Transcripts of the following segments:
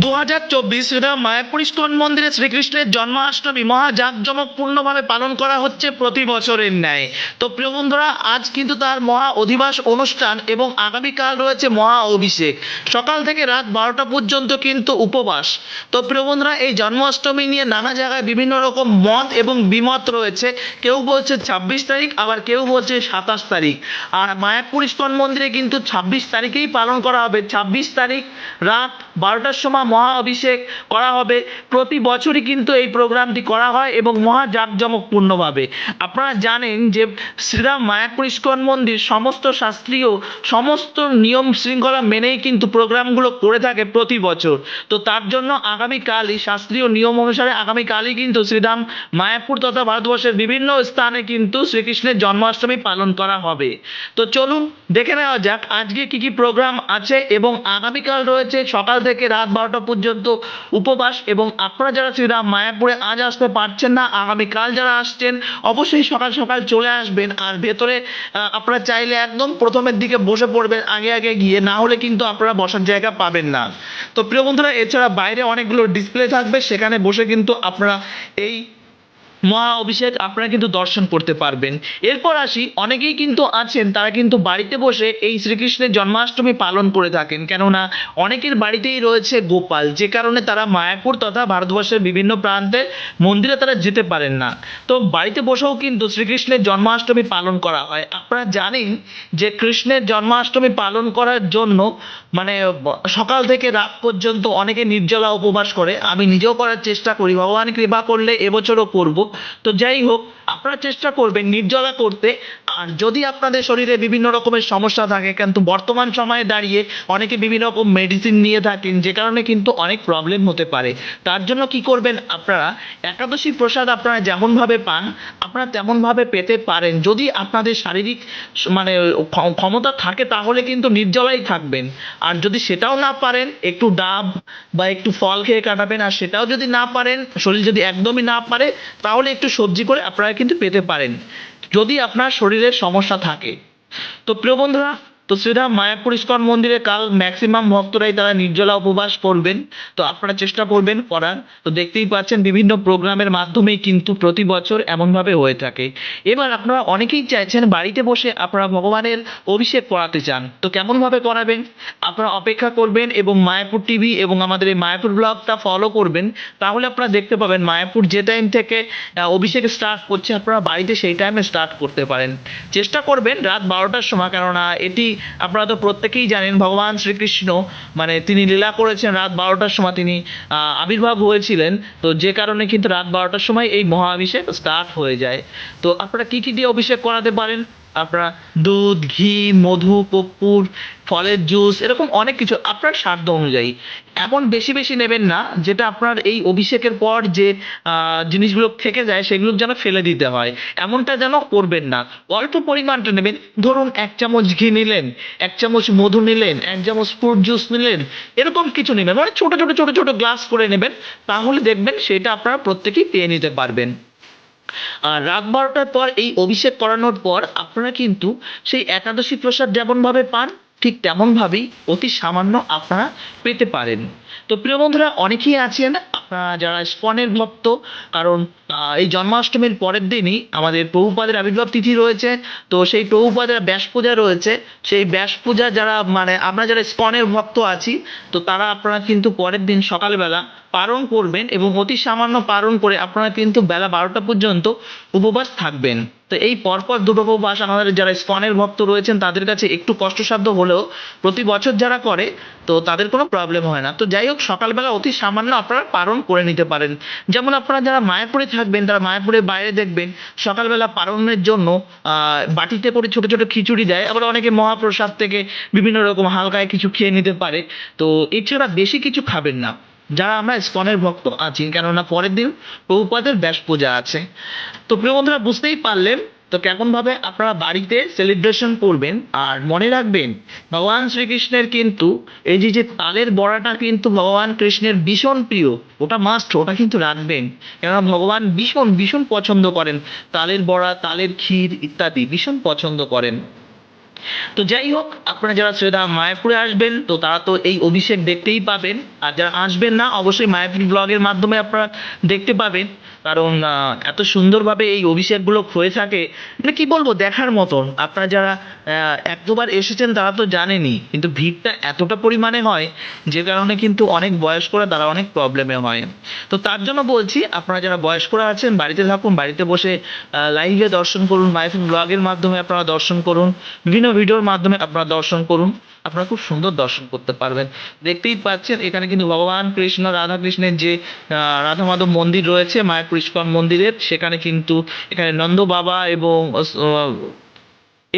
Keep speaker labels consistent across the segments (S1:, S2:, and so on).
S1: দু হাজার চব্বিশ মায়াপুর ইস্কন মন্দিরে শ্রীকৃষ্ণের জন্মাষ্টমী মহা জাঁকজমকপূর্ণভাবে পালন করা হচ্ছে প্রতি বছরের ন্যায়। তো প্রিয় বন্ধুরা, আজ কিন্তু তার মহা অধিবাস অনুষ্ঠান এবং আগামীকাল রয়েছে মহা অভিষেক। সকাল থেকে রাত বারোটা পর্যন্ত কিন্তু উপবাস। তো প্রিয় বন্ধুরা, এই জন্মাষ্টমী নিয়ে নানা জায়গায় বিভিন্ন রকম মত এবং বিমত রয়েছে। কেউ বলছে ছাব্বিশ তারিখ, আবার কেউ বলছে সাতাশ তারিখ। আর মায়াপুর ইস্কন মন্দিরে কিন্তু ছাব্বিশ তারিখেই পালন করা হবে। ছাব্বিশ তারিখ রাত বারোটার সময় মহা অভিষেক করা হবে। প্রতি বছরই কিন্তু এই প্রোগ্রামটি করা হয় এবং মহা জাঁকজমকপূর্ণভাবে আপনারা জানেন যে শ্রীরাম মায়াপুর ইস্কন মন্দির সমস্ত শাস্ত্রীয় সমস্ত নিয়ম শৃঙ্খলা মেনেই কিন্তু প্রোগ্রামগুলো করে থাকে প্রতি বছর। তো তার জন্য আগামীকালই শাস্ত্রীয় নিয়ম অনুসারে আগামীকালই কিন্তু শ্রীরাম মায়াপুর তথা ভারতবর্ষের বিভিন্ন স্থানে কিন্তু শ্রীকৃষ্ণের জন্মাষ্টমী পালন করা হবে। তো চলুন দেখে নেওয়া যাক আজকে কি কি প্রোগ্রাম আছে এবং আগামীকাল রয়েছে সকাল থেকে রাত বারোটা পর্যন্ত উপবাস এবং আপনারা যারা শ্রীরাম মায়াপুরে আজ আসতে পারছেন না, আগামীকাল যারা আসছেন, অবশ্যই সকাল সকাল চলে আসবেন। আর ভেতরে আপনারা চাইলে একদম প্রথমের দিকে বসে পড়বেন, আগে আগে গিয়ে, না হলে কিন্তু আপনারা বসার জায়গা পাবেন না। তো প্রিয় বন্ধুরা, এছাড়া বাইরে অনেকগুলো ডিসপ্লে থাকবে, সেখানে বসে কিন্তু আপনারা এই মহা অভিষেক, আপনারা কিন্তু দর্শন করতে পারবেন। এরপর আসি, অনেকেই কিন্তু আছেন, তারা কিন্তু বাড়িতে বসে এই শ্রীকৃষ্ণের জন্মাষ্টমী পালন করে থাকেন। কেননা, অনেকের বাড়িতেই রয়েছে গোপাল, যে কারণে তারা মায়াপুর তথা ভারতবর্ষের বিভিন্ন প্রান্তে মন্দিরে তারা যেতে পারেন না। তো বাড়িতে বসেও কিন্তু শ্রীকৃষ্ণের জন্মাষ্টমী পালন করা হয়। আপনারা জানেন যে কৃষ্ণের জন্মাষ্টমী পালন করার জন্য মানে সকাল থেকে রাত পর্যন্ত অনেকে নির্জলা উপবাস করে। আমি নিজেও করার চেষ্টা করি, ভগবান কৃপা করলে এবছরও করব। তো যাই হোক, আপনারা চেষ্টা করবেন নির্জলা করতে। আর যদি আপনাদের শরীরে বিভিন্ন রকমের সমস্যা থাকে, কিন্তু বর্তমান সময়ে দাঁড়িয়ে অনেকে বিভিন্ন রকম মেডিসিন নিয়ে থাকেন, যে কারণে কিন্তু অনেক প্রবলেম হতে পারে। তার জন্য কি করবেন আপনারা? একাদশী প্রসাদ আপনারা যেমনভাবে পান, আপনারা তেমনভাবে পেতে পারেন। যদি আপনাদের শারীরিক মানে ক্ষ- ক্ষমতা থাকে, তাহলে কিন্তু নির্জলাই থাকবেন। আর যদি সেটাও না পারেন, একটু ডাব বা একটু ফল খেয়ে কাটাবেন, আর সেটাও যদি না পারেন, শরীর যদি একদমই না পারে, তাহলে একটু সবজি করে আপনারা কিন্তু পেতে পারেন। যদি আপনার শরীরের সমস্যা থাকে। তো প্রিয় বন্ধুরা তো শ্রীরাম মায়াপুর ইস্কন মন্দিরে কাল ম্যাক্সিমাম ভক্তরাই তারা নির্জলা উপবাস করবেন। তো আপনারা চেষ্টা করবেন করার। তো দেখতেই পাচ্ছেন, বিভিন্ন প্রোগ্রামের মাধ্যমেই কিন্তু প্রতি বছর এমনভাবে হয়ে থাকে। এবার আপনারা অনেকেই চাইছেন বাড়িতে বসে আপনারা ভগবানের অভিষেক করাতে চান। তো কেমনভাবে করাবেন? আপনারা অপেক্ষা করবেন এবং মায়াপুর টিভি এবং আমাদের এই মায়াপুর ব্লগটা ফলো করবেন। তাহলে আপনারা দেখতে পাবেন মায়াপুর যে টাইম থেকে অভিষেক স্টার্ট করছে, আপনারা বাড়িতে সেই টাইমে স্টার্ট করতে পারেন। চেষ্টা করবেন রাত বারোটার সময়, কেননা এটি আপনারা তো প্রত্যেকেই জানেন, ভগবান শ্রীকৃষ্ণ মানে তিনি লীলা করেছেন রাত বারোটার সময়, তিনি আবির্ভাব হয়েছিলেন। তো যে কারণে কিন্তু রাত বারোটার সময় এই মহাভিষেক স্টার্ট হয়ে যায়। তো আপনারা কী কী দিয়ে অভিষেক করাতে পারেন? আপনারা দুধ, ঘি, মধু কর্পূর ফলের জুস এরকম অনেক কিছু আপনার সাধ্য অনুযায়ী। এমন বেশি বেশি নেবেন না, যেটা আপনার এই অভিষেকের পর যে জিনিসগুলো থেকে যায়, সেগুলো যেন ফেলে দিতে হয়। এমনটা যেন করবেন না। অল্প পরিমাণটা নেবেন। ধরুন, এক চামচ ঘি নিলেন, এক চামচ মধু নিলেন, এক চামচ ফ্রুট জুস নিলেন, এরকম কিছু নেবেন। মানে ছোট ছোট ছোট ছোট গ্লাস করে নেবেন, তাহলে দেখবেন সেটা আপনারা প্রত্যেকেই পেয়ে নিতে পারবেন। আর রাত বারোটার পর এই অভিষেক করানোর পর আপনারা কিন্তু সেই একাদশী প্রসাদ যেমনভাবে পান, ঠিক তেমনভাবেই অতি সামান্য আপনারা পেতে পারেন। তো প্রিয় বন্ধুরা, অনেকেই আছেন যারা স্পনের ভক্ত, কারণ এই জন্মাষ্টমীর পরের দিনই আমাদের প্রভুপাদের আবির্ভাব তিথি রয়েছে। তো সেই প্রভুপাদের ব্যাস পূজা রয়েছে। সেই ব্যাস পূজা যারা মানে আমরা যারা স্পনের ভক্ত আছি, তো তারা আপনারা কিন্তু পরের দিন সকালবেলা পালন করবেন এবং অতি সামান্য পালন করে আপনারা কিন্তু বেলা বারোটা পর্যন্ত উপবাস থাকবেন। তো এই পরপর দুটো উপবাস আমাদের যারা স্পনের ভক্ত রয়েছেন, তাদের কাছে একটু কষ্টসাধ্য হলেও প্রতি বছর যারা করে, তো তাদের কোনো প্রবলেম হয় না। তো যাই হোক, সকালবেলা অতি সামান্য আপনারা পালন করে নিতে পারেন। যেমন আপনারা যারা মায়াপুরে থাকবেন, তারা মায়াপুরের বাইরে দেখবেন, সকালবেলা পালনের জন্য বাটিতে করে ছোট ছোট খিচুড়ি দেয়। আবার অনেকে মহাপ্রসাদ থেকে বিভিন্ন রকম হালকায় কিছু খেয়ে নিতে পারে। তো এছাড়া বেশি কিছু খাবেন না। যারা আমরা স্কনের ভক্ত আছি, কেননা পরের দিন প্রভুপাদের ব্যাস পূজা আছে। তো প্রিয় বন্ধুরা, বুঝতেই পারলেন, তো কেমনভাবে আপনারা বাড়িতে সেলিব্রেশন করবেন আর মনে রাখবেন, ভগবান শ্রীকৃষ্ণের কিন্তু এই যে যে তালের বড়াটা কিন্তু ভগবান কৃষ্ণের ভীষণ প্রিয়, ওটা মাস্ট ওটা কিন্তু রাখবেন। কেননা ভগবান ভীষণ ভীষণ পছন্দ করেন। তালের বড়া, তালের ক্ষীর ইত্যাদি ভীষণ পছন্দ করেন। তো যাই হোক আপনারা যারা সেটা মায়াপুরে আসবেন, তো তারা তো এই অভিষেক দেখতেই পাবেন। আর যারা আসবেন না, অবশ্যই মায়াপুর ব্লগের মাধ্যমে আপনারা দেখতে পাবেন। কারণ এত সুন্দরভাবে এই অভিষেকগুলো হয়ে থাকে মানে কি বলব, দেখার মতন। আপনারা যারা এক দুবার এসেছেন তারা তো জানেনই, কিন্তু ভিড়টা এতটা পরিমাণে হয় যে কারণে কিন্তু অনেক বয়স্করা তারা অনেক প্রবলেমে হয়। তো তার জন্য বলছি, আপনারা যারা বয়স্করা আছেন, বাড়িতে থাকুন, বাড়িতে বসে লাইভে দর্শন করুন মাইফিন ব্লগের মাধ্যমে আপনারা দর্শন করুন, বিভিন্ন ভিডিওর মাধ্যমে আপনারা দর্শন করুন। আপনারা খুব সুন্দর দর্শন করতে পারবেন। দেখতেই পাচ্ছেন, এখানে কিন্তু ভগবান কৃষ্ণ, রাধা কৃষ্ণের যে রাধা মাধব মন্দির রয়েছে মায়ের কৃষ্ণ মন্দিরের, সেখানে কিন্তু এখানে নন্দ বাবা এবং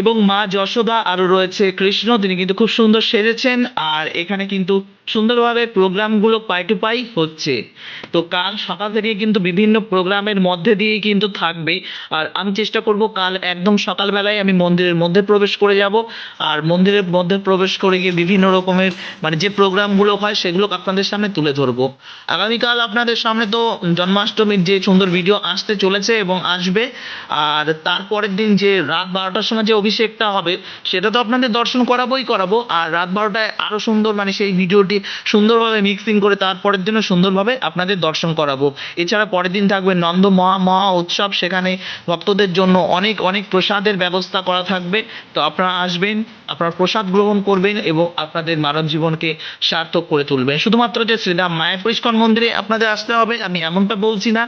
S1: এবং মা যশোদা আরও রয়েছে কৃষ্ণ, তিনি কিন্তু খুব সুন্দর সেজেছেন। আর এখানে কিন্তু সুন্দরভাবে প্রোগ্রামগুলো পাই টু পাই হচ্ছে। তো কাল সকাল থেকে কিন্তু বিভিন্ন প্রোগ্রামের মধ্যে দিয়েই কিন্তু থাকবে। আর আমি চেষ্টা করব কাল একদম সকালবেলায় আমি মন্দিরের মধ্যে প্রবেশ করে যাব। আর মন্দিরের মধ্যে প্রবেশ করে গিয়ে বিভিন্ন রকমের মানে যে প্রোগ্রামগুলো হয় সেগুলো আপনাদের সামনে তুলে ধরবো। আগামীকাল আপনাদের সামনে তো জন্মাষ্টমীর যে সুন্দর ভিডিও আসতে চলেছে এবং আসবে। আর তারপরের দিন যে রাত বারোটার সময় যে অভিষেকটা হবে, সেটা তো আপনাদের দর্শন করাবোই করাবো। আর রাত বারোটায় আরও সুন্দর মানে সেই ভিডিওটি সুন্দরভাবে মিক্সিং করে তারপরের দিনও সুন্দরভাবে আপনাদের দর্শন করাবো। এছাড়া পরের দিন থাকবে নন্দ মহা মহা উৎসব, সেখানে ভক্তদের জন্য অনেক অনেক প্রসাদের ব্যবস্থা করা থাকবে। তো আপনারা আসবেন, আপনারা প্রসাদ গ্রহণ করবেন এবং আপনাদের মানব জীবনকে সার্থক করে তুলবেন। শুধুমাত্র যে শ্রীরাম মায়ের পরিষ্কার মন্দিরে আপনাদের আসতে হবে, আমি এমনটা বলছি না।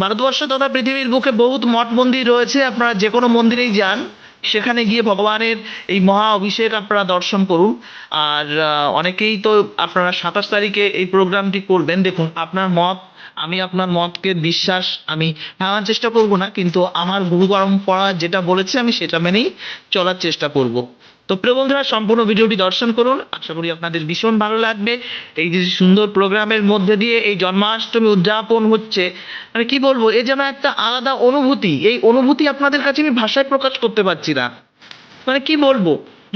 S1: ভারতবর্ষ তথা পৃথিবীর বুকে বহুত মঠ মন্দির রয়েছে, আপনারা যে কোনো মন্দিরেই যান। সেখানে গিয়ে ভগবানের এই মহা অভিষেক আপনারা দর্শন করুন। আর অনেকেই তো আপনারা সাতাশ তারিখে এই প্রোগ্রামটি করবেন। দেখুন, আপনার মত, আমি আপনার মতকে বিশ্বাস, আমি ভাঙার চেষ্টা করব না, কিন্তু আমার গুরু পরম্পরা যেটা বলেছে, আমি সেটা মেনেই চলার চেষ্টা করব। তো প্রিয় বন্ধুরা, সম্পূর্ণ ভিডিওটি দর্শন করুন। আশা করি আপনাদের ভীষণ ভালো লাগবে। এই যে সুন্দর প্রোগ্রামের মধ্যে দিয়ে এই জন্মাষ্টমী উদযাপন হচ্ছে মানে কি বলব, এ যেন একটা আলাদা অনুভূতি। এই অনুভূতি আপনাদের কাছে আমি ভাষায় প্রকাশ করতে পারছি না। মানে কি বলব?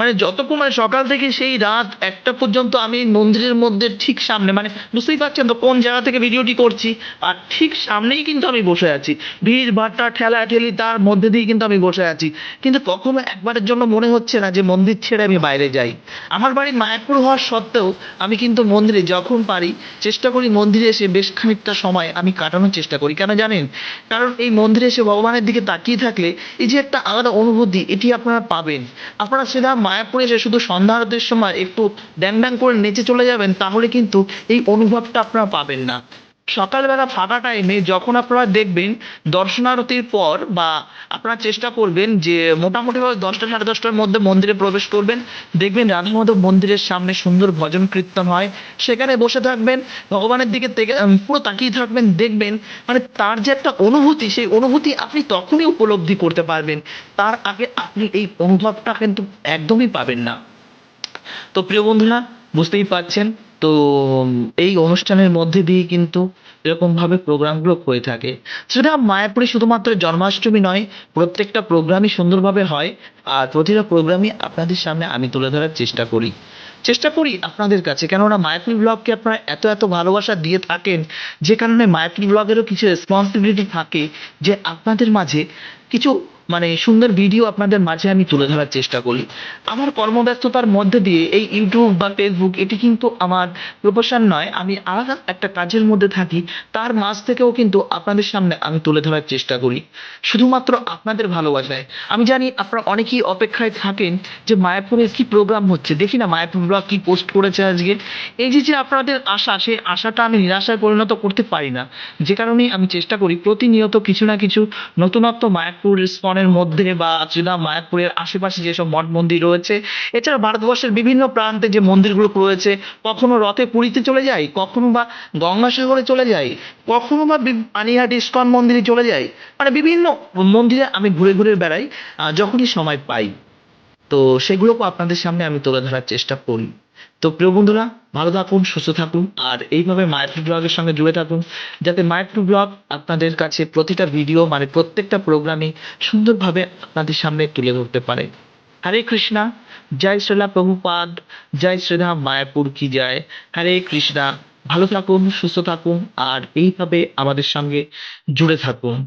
S1: মানে যতক্ষণ মানে সকাল থেকে সেই রাত একটা পর্যন্ত আমি মন্দিরের মধ্যে ঠিক সামনে মানে বুঝতেই পারছেন তো কোন জায়গা থেকে ভিডিওটি করছি, আর ঠিক সামনেই কিন্তু আমি বসে আছি। ভিড়, ভাট্টা ঠেলা ঠেলি তার মধ্যে দিয়ে কিন্তু আমি বসে আছি। কিন্তু কখনো একবারের জন্য মনে হচ্ছে না যে মন্দির ছেড়ে আমি বাইরে যাই। আমার বাড়ি মায়াপুর হওয়ার সত্ত্বেও আমি কিন্তু মন্দিরে যখন পারি, চেষ্টা করি মন্দিরে এসে বেশ খানিকটা সময় আমি কাটানোর চেষ্টা করি। কেন জানেন? কারণ এই মন্দিরে এসে ভগবানের দিকে তাকিয়ে থাকলে এই যে একটা আলাদা অনুভূতি, এটি আপনারা পাবেন। আপনারা সেটা মায়াপুরে এসে শুধু সন্ধ্যা আরতির সময় একটু ড্যাং ড্যাং করে নেচে চলে যাবেন, তাহলে কিন্তু এই অনুভবটা আপনারা পাবেন না। সকালবেলা ফাঁকা টাইমে যখন আপনারা দেখবেন দর্শনারতির পর বা আপনারা চেষ্টা করবেন যে মোটামুটিভাবে দশটা সাড়ে দশটার মধ্যে মন্দিরে প্রবেশ করবেন। দেখবেন রাধা মাধব মন্দিরের সামনে সুন্দর ভজন কীর্তন হয়। সেখানে বসে থাকবেন, ভগবানের দিকে পুরো তাকিয়ে থাকবেন, দেখবেন মানে তার যে একটা অনুভূতি, সেই অনুভূতি আপনি তখনই উপলব্ধি করতে পারবেন। তার আগে আপনি এই অনুভবটা কিন্তু একদমই পাবেন না। তো প্রিয় বন্ধুরা, বুঝতেই পারছেন তো এই অনুষ্ঠানের মধ্যে দিয়ে কিন্তু এরকমভাবে প্রোগ্রামগুলো হয়ে থাকে। সেটা মায়াপুরে শুধুমাত্র জন্মাষ্টমী নয়, প্রত্যেকটা প্রোগ্রামই সুন্দরভাবে হয় আর প্রতিটা প্রোগ্রামই আপনাদের সামনে আমি তুলে ধরার চেষ্টা করি। চেষ্টা করি আপনাদের কাছে, কেননা মায়াপুরি ব্লগকে আপনারা এত এত ভালোবাসা দিয়ে থাকেন, যে কারণে মায়াপুরি ব্লগেরও কিছু রেসপন্সিবিলিটি থাকে, যে আপনাদের মাঝে কিছু মানে সুন্দর ভিডিও আপনাদের মাঝে আমি তুলে ধরার চেষ্টা করি। আমার কর্মব্যস্ততার মধ্যে দিয়ে এই ইউটিউব বা ফেসবুক এটি কিন্তু আমার প্রফেশন নয়। আমি আলাদা একটা কাজের মধ্যে থাকি, তার মাঝ থেকেও কিন্তু আপনাদের সামনে আমি তুলে ধরার চেষ্টা করি। শুধুমাত্র আপনাদের ভালোবাসায়। আমি জানি আপনারা অনেকেই অপেক্ষায় থাকেন যে মায়াপুরে কি প্রোগ্রাম হচ্ছে। দেখি না মায়াপুর ব্লগ কি পোস্ট করেছে আজকে। এই যে যে আপনাদের আশা, সেই আশাটা আমি নিরাশায় পরিণত করতে পারি না। যে কারণেই আমি চেষ্টা করি প্রতিনিয়ত কিছু না কিছু নতুনত্ব মায়াপুর স্পনের মধ্যে বা যেটা মায়াপুরের আশেপাশে যেসব মঠ মন্দির রয়েছে, এছাড়া ভারতবর্ষের বিভিন্ন প্রান্তে যে মন্দিরগুলো রয়েছে, কখনো রথে পুরীতে চলে যাই কখনো বা গঙ্গাসাগরে চলে যাই কখনো বা পানিহাটি ইস্কন মন্দিরে চলে যাই মানে বিভিন্ন মন্দিরে আমি ঘুরে ঘুরে বেড়াই যখনই সময় পাই। তো সেগুলোকে আপনাদের সামনে আমি তুলে ধরার চেষ্টা করি। তো প্রিয় বন্ধুরা, ভালো থাকুন, সুস্থ থাকুন, আর এইভাবে মায়াপুর ব্লগের সঙ্গে জুড়ে থাকুন। যাতে মায়াপুর ব্লগ আপনাদের কাছে প্রতিটা ভিডিও মানে প্রত্যেকটা প্রোগ্রামে সুন্দরভাবে আপনাদের সামনে তুলে ধরতে পারে। হরে কৃষ্ণা, জয় শ্রীলা প্রভুপাদ, জয় শ্রীরাম মায়াপুর কি জয়। হরে কৃষ্ণা, ভালো থাকুন, সুস্থ থাকুন, আর এইভাবে আমাদের সঙ্গে জুড়ে থাকুন।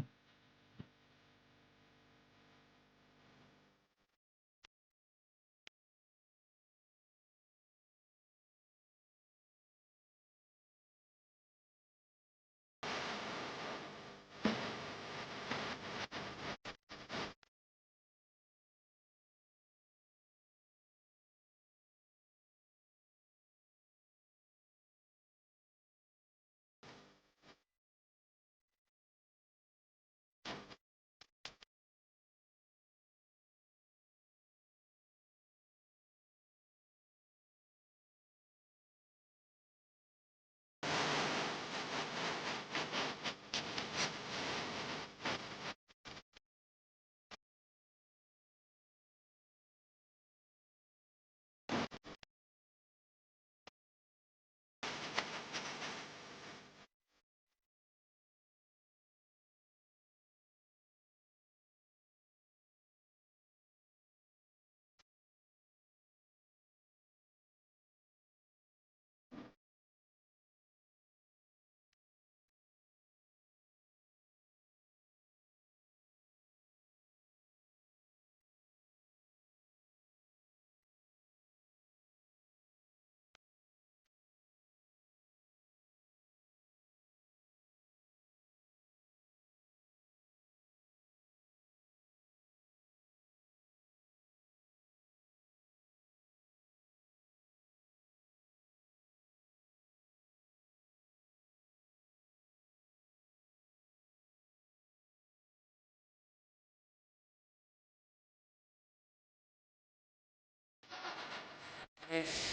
S1: and